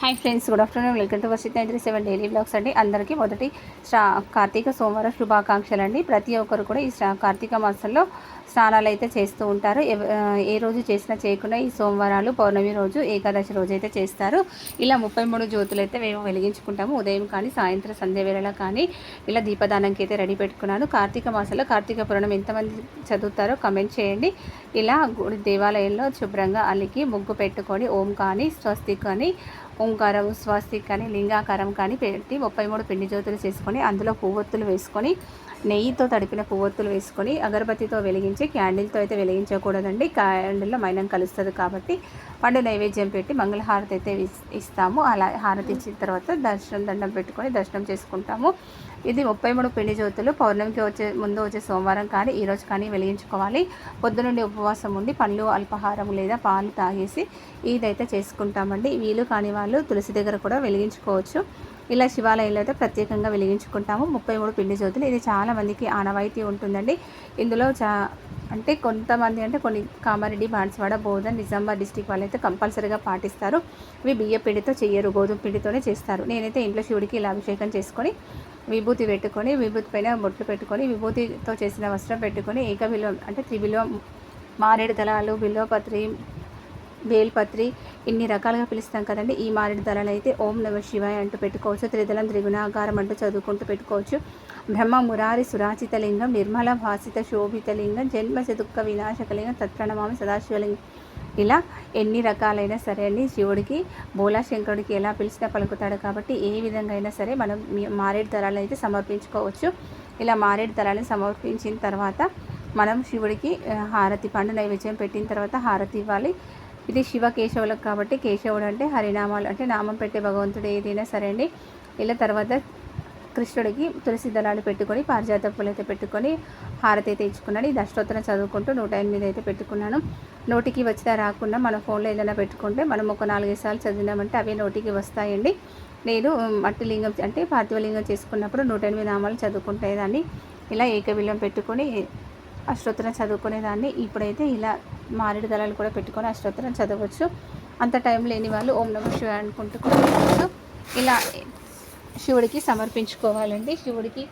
Hi friends good afternoon welcome to Varshith nine three seven daily blogs అండి. అందరికీ మొదటి శ్రా కార్తీక సోమవారం శుభాకాంక్షలు అండి ప్రతి ఒక్కరు కూడా ఈ శ్రా కార్తీక మాసంలో స్నానాలు అయితే చేస్తూ ఉంటారు. ఏ రోజు చేసినా చేయకుండా ఈ సోమవారాలు పౌర్ణమి రోజు ఏకాదశి రోజు అయితే చేస్తారు. ఇలా ముప్పై మూడు జ్యోతులు అయితే మేము వెలిగించుకుంటాము. ఉదయం కానీ సాయంత్రం సంధ్య వేళలో కానీ ఇలా దీపదానంకి అయితే రెడీ పెట్టుకున్నాను. కార్తీక మాసంలో కార్తీక పురాణం ఎంతమంది చదువుతారో కమెంట్ చేయండి. ఇలా గుడి దేవాలయంలో శుభ్రంగా అలికి ముగ్గు పెట్టుకొని ఓం కానీ స్వస్తిక్ కానీ ఓంకారం స్వస్తిక్ కానీ లింగాకారం కానీ పెట్టి ముప్పై మూడు పిండి జ్యోతులు చేసుకొని అందులో పువ్వొత్తులు వేసుకొని నెయ్యితో తడిపిన పువ్వొత్తులు వేసుకొని అగరబత్తితో వెలిగించి క్యాండిల్తో అయితే వెలిగించకూడదండి. క్యాండిల్లో మైనం కలుస్తుంది కాబట్టి పండు నైవేద్యం పెట్టి మంగళహారతి అయితే ఇస్- ఇస్తాము. అలా హారతి ఇచ్చిన తర్వాత దర్శనం దండం పెట్టుకొని దర్శనం చేసుకుంటాము. ఇది ముప్పై మూడు పిండి జ్యోతులు. పౌర్ణమికి వచ్చే ముందు వచ్చే సోమవారం కానీ ఈరోజు కానీ వెలిగించుకోవాలి. పొద్దునుండి ఉపవాసం ఉండి పండ్లు అల్పాహారం లేదా పాలు తాగేసి ఇదైతే చేసుకుంటామండి. వీలు కాని వాళ్ళు తులసి దగ్గర కూడా వెలిగించుకోవచ్చు. ఇలా శివాలయంలో అయితే ప్రత్యేకంగా వెలిగించుకుంటాము. ముప్పై మూడు పిండి జ్యోతులు. ఇది చాలామందికి ఆనవాయితీ ఉంటుందండి. ఇందులో చా అంటే కొంతమంది అంటే కొన్ని కామారెడ్డి బాన్స్వాడ బోధన్ నిజామాబాద్ డిస్టిక్ వాళ్ళు అయితే కంపల్సరీగా పాటిస్తారు. ఇవి బియ్య పిండితో చెయ్యరు గోధుమ పిండితోనే చేస్తారు. నేనైతే ఇంట్లో శివుడికి ఇలా అభిషేకం చేసుకొని విభూతి పెట్టుకొని విభూతి పైన బొట్లు పెట్టుకొని విభూతితో చేసిన వస్త్రం పెట్టుకొని ఏక విలువ అంటే త్రివిలువ మారేడు దళాలు బిల్వపత్రి బేల్పత్రి ఇన్ని రకాలుగా పిలుస్తాం కదండి. ఈ మారేడు దళాలు అయితే ఓం నమ శివాయ అంటూ పెట్టుకోవచ్చు. త్రిదళం త్రిగుణాకారం అంటూ చదువుకుంటూ పెట్టుకోవచ్చు. బ్రహ్మ మురారి సురాచిత లింగం నిర్మల భాసిత శోభిత లింగం జన్మ దుఃఖ వినాశకలింగం తత్ప్రణమామి సదాశివలింగం. ఇలా ఎన్ని రకాలైనా సరే అండి శివుడికి బోలా శంకరుడికి ఎలా పిలిచినా పలుకుతాడు కాబట్టి ఏ విధంగా అయినా సరే మనం మారేడు దళాలను అయితే సమర్పించుకోవచ్చు. ఇలా మారేడు దళాలను సమర్పించిన తర్వాత మనం శివుడికి హారతి పండు నైవేద్యం పెట్టిన తర్వాత హారతి ఇవ్వాలి. ఇది శివ కేశవులకు కాబట్టి కేశవుడు అంటే హరినామాలు అంటే నామం పెట్టే భగవంతుడు ఏదైనా సరే అండి. ఇలా తర్వాత కృష్ణుడికి తులసి దళాలు పెట్టుకొని పారిజాత పూలు అయితే పెట్టుకొని హారతి అయితే ఇచ్చుకున్నాను ఇది అష్టోత్తరం చదువుకుంటూ నూట ఎనిమిది అయితే పెట్టుకున్నాను. నోటికి వచ్చినా రాకుండా మన ఫోన్లో ఏదైనా పెట్టుకుంటే మనం ఒక నాలుగైదు సార్లు చదివినామంటే అవే నోటికి వస్తాయండి. నేను మట్టి లింగం అంటే పార్థివలింగం చేసుకున్నప్పుడు నూట ఎనిమిది నామాలు చదువుకుంటేదాన్ని. ఇలా ఏకవిలం పెట్టుకొని అష్టోత్తరం చదువుకునేదాన్ని. ఇప్పుడైతే ఇలా మారేడు దళాలు కూడా పెట్టుకొని అష్టోత్తరం చదవచ్చు. అంత టైం లేని వాళ్ళు ఓం నమ శివ అనుకుంటూ కూడా ఇలా శివుడికి సమర్పించుకోవాలండి. శివుడికి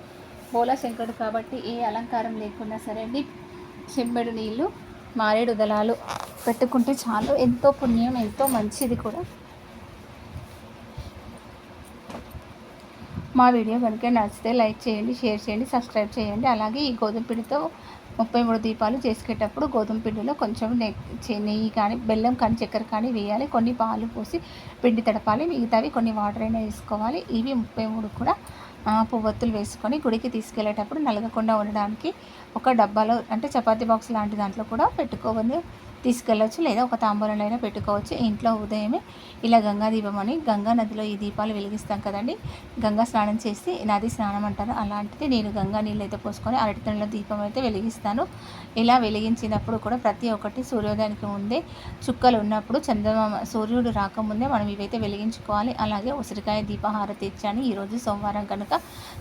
బోలా శంకరుడు కాబట్టి ఏ అలంకారం లేకున్నా సరే అండి చెంబెడు నీళ్ళు మారేడు దళాలు పెట్టుకుంటే చాలు. ఎంతో పుణ్యం ఎంతో మంచిది కూడా. మా వీడియో కనుక నచ్చితే లైక్ చేయండి షేర్ చేయండి సబ్స్క్రైబ్ చేయండి. అలాగే ఈ గోధుమ పిండితో ముప్పై మూడు దీపాలు చేసుకేటప్పుడు గోధుమ పిండిలో కొంచెం నెయ్యి నెయ్యి కానీ బెల్లం కానీ చక్కెర కానీ వేయాలి. కొన్ని పాలు పోసి పిండి తడపాలి. మిగతావి కొన్ని వాటర్ అయినా వేసుకోవాలి. ఇవి ముప్పై మూడు కూడా పువ్వొత్తులు వేసుకొని గుడికి తీసుకెళ్ళేటప్పుడు నలగకుండా ఉండడానికి ఒక డబ్బాలో అంటే చపాతీ బాక్స్ లాంటి దాంట్లో కూడా పెట్టుకోవాలి. తీసుకెళ్ళొచ్చు లేదా ఒక తాంబూలంలో అయినా పెట్టుకోవచ్చు. ఇంట్లో ఉదయమే ఇలా గంగా దీపం అని గంగా నదిలో ఈ దీపాలు వెలిగిస్తాం కదండి. గంగా స్నానం చేసి నది స్నానం అంటారు. అలాంటిది నేను గంగా నీళ్ళు అయితే పోసుకొని అరటితనలో దీపం అయితే వెలిగిస్తాను. ఇలా వెలిగించినప్పుడు కూడా ప్రతి ఒక్కటి సూర్యోదయానికి ముందే చుక్కలు ఉన్నప్పుడు చంద్రమామ సూర్యుడు రాకముందే మనం ఇవైతే వెలిగించుకోవాలి. అలాగే ఉసిరికాయ దీపహారతి ఇచ్చాను. ఈరోజు సోమవారం కనుక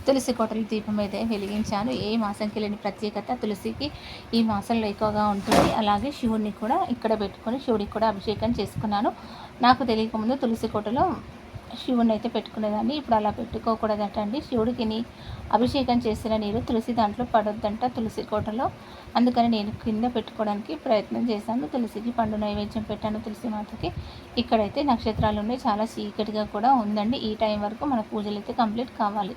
తులసి కోటల దీపం అయితే వెలిగించాను. ఏ మాసంకి లేని ప్రత్యేకత తులసికి ఈ మాసంలో ఎక్కువగా ఉంటుంది. అలాగే శివుడిని కూడా కూడా ఇక్కడ పెట్టుకొని శివుడికి కూడా అభిషేకం చేసుకున్నాను. నాకు తెలియకముందు తులసి కోటలో శివుని అయితే పెట్టుకునేదాన్ని. ఇప్పుడు అలా పెట్టుకోకూడదట అండి శివుడికి నీ అభిషేకం చేసిన నీరు తులసి దాంట్లో పడొద్దంట తులసి కోటలో. అందుకని నేను కింద పెట్టుకోవడానికి ప్రయత్నం చేశాను. తులసికి పండు నైవేద్యం పెట్టాను తులసి మాతకి. ఇక్కడైతే నక్షత్రాలు ఉన్నాయి చాలా చీకటిగా కూడా ఉందండి. ఈ టైం వరకు మన పూజలు అయితే కంప్లీట్ కావాలి.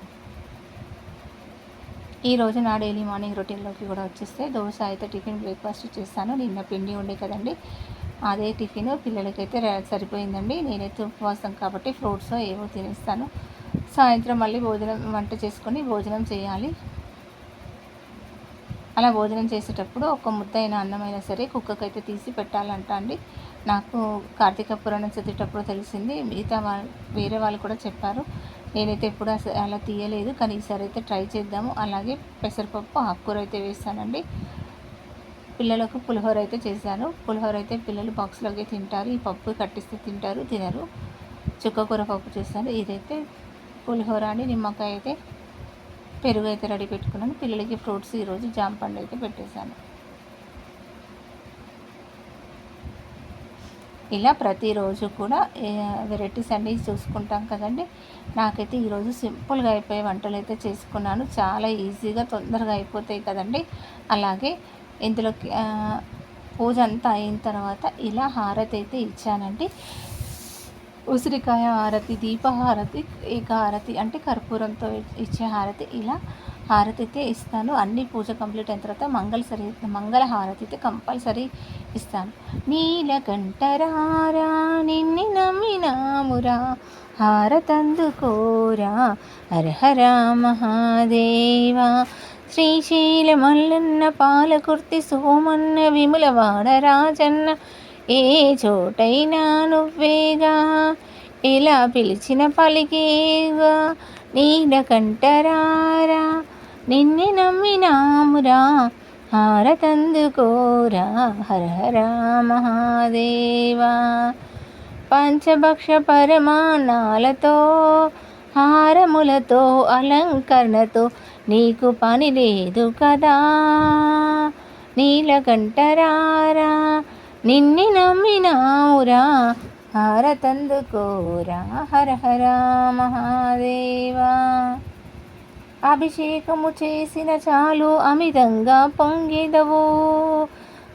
ఈ రోజు నా డైలీ మార్నింగ్ రొటీన్లోకి కూడా వచ్చేస్తే దోశ అయితే టిఫిన్ బ్రేక్ఫాస్ట్ చేస్తాను. నిన్న పిండి ఉండే కదండి అదే టిఫిన్. పిల్లలకైతే సరిపోయిందండి. నేనైతే ఉపవాసం కాబట్టి ఫ్రూట్స్ ఏవో తినేస్తాను. సాయంత్రం మళ్ళీ భోజనం వంట చేసుకొని భోజనం చేయాలి. అలా భోజనం చేసేటప్పుడు ఒక ముద్దైన అన్నమైనా సరే కుక్కకి అయితే తీసి పెట్టాలంట అండి. నాకు కార్తీక పురాణం చదివేటప్పుడు తెలిసింది. మిగతా వాళ్ళు వేరే వాళ్ళు కూడా చెప్పారు. నేనైతే ఎప్పుడు అలా తీయలేదు. కానీ ఈసారి అయితే ట్రై చేద్దాము. అలాగే పెసరపప్పు ఆకుకూర అయితే వేస్తానండి పిల్లలకు పులిహోర అయితే చేశాను. పులిహోర అయితే పిల్లలు బాక్స్లోకి తింటారు. ఈ పప్పు కట్టిస్తే తింటారు తినరు. చుక్కకూర పప్పు చేస్తాను ఇదైతే పులిహోర అని నిమ్మకాయ అయితే పెరుగు అయితే రెడీ పెట్టుకున్నాను. పిల్లలకి ఫ్రూట్స్ ఈరోజు జామ పండు అయితే పెట్టేశాను. ఇలా ప్రతిరోజు కూడా వెరైటీస్ అన్నీ చూసుకుంటాం కదండి. నాకైతే ఈరోజు సింపుల్గా అయిపోయే వంటలు అయితే చేసుకున్నాను. చాలా ఈజీగా తొందరగా అయిపోతాయి కదండి. అలాగే ఇందులోకి పూజ అంతా అయిన తర్వాత ఇలా హారతి అయితే ఇచ్చానండి. ఉసిరికాయ హారతి దీపహారతి ఏకహారతి అంటే కర్పూరంతో ఇచ్చే హారతి. ఇలా హారతి అయితే ఇస్తాను. అన్ని పూజ కంప్లీట్ అయిన తర్వాత మంగళసరి మంగళ హారతి అయితే కంపల్సరీ ఇస్తాను. నీలకంఠరారా నిన్ని నమ్మినామురా హారతందుకోరా హరహర మహాదేవా. శ్రీశైల మల్లన్న పాలకుర్తి సోమన్న విములవాడ రాజన్న ఏ చోటైనా నువ్వేగా? ఇలా పిలిచిన పలికేగా? నీలకంఠరారా నిన్నే నమ్మినామురా? హారతందుకోరా? హర హర మహాదేవా! పంచభక్ష పరమాణాలతో హారములతో అలంకరణతో నీకు పని లేదు కదా? నీలకంఠరారా నిన్ని నమ్మినామురా హారతందుకోరా హర హర మహాదేవా. అభిషేకము చేసిన చాలు అమితంగా పొంగిదవు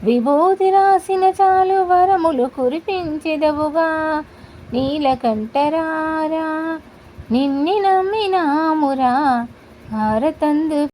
విభూతి రాసిన చాలు వరములు కురిపించెదవుగా. నీలకంఠరారా నిన్ని నమ్మినామురా హారతందు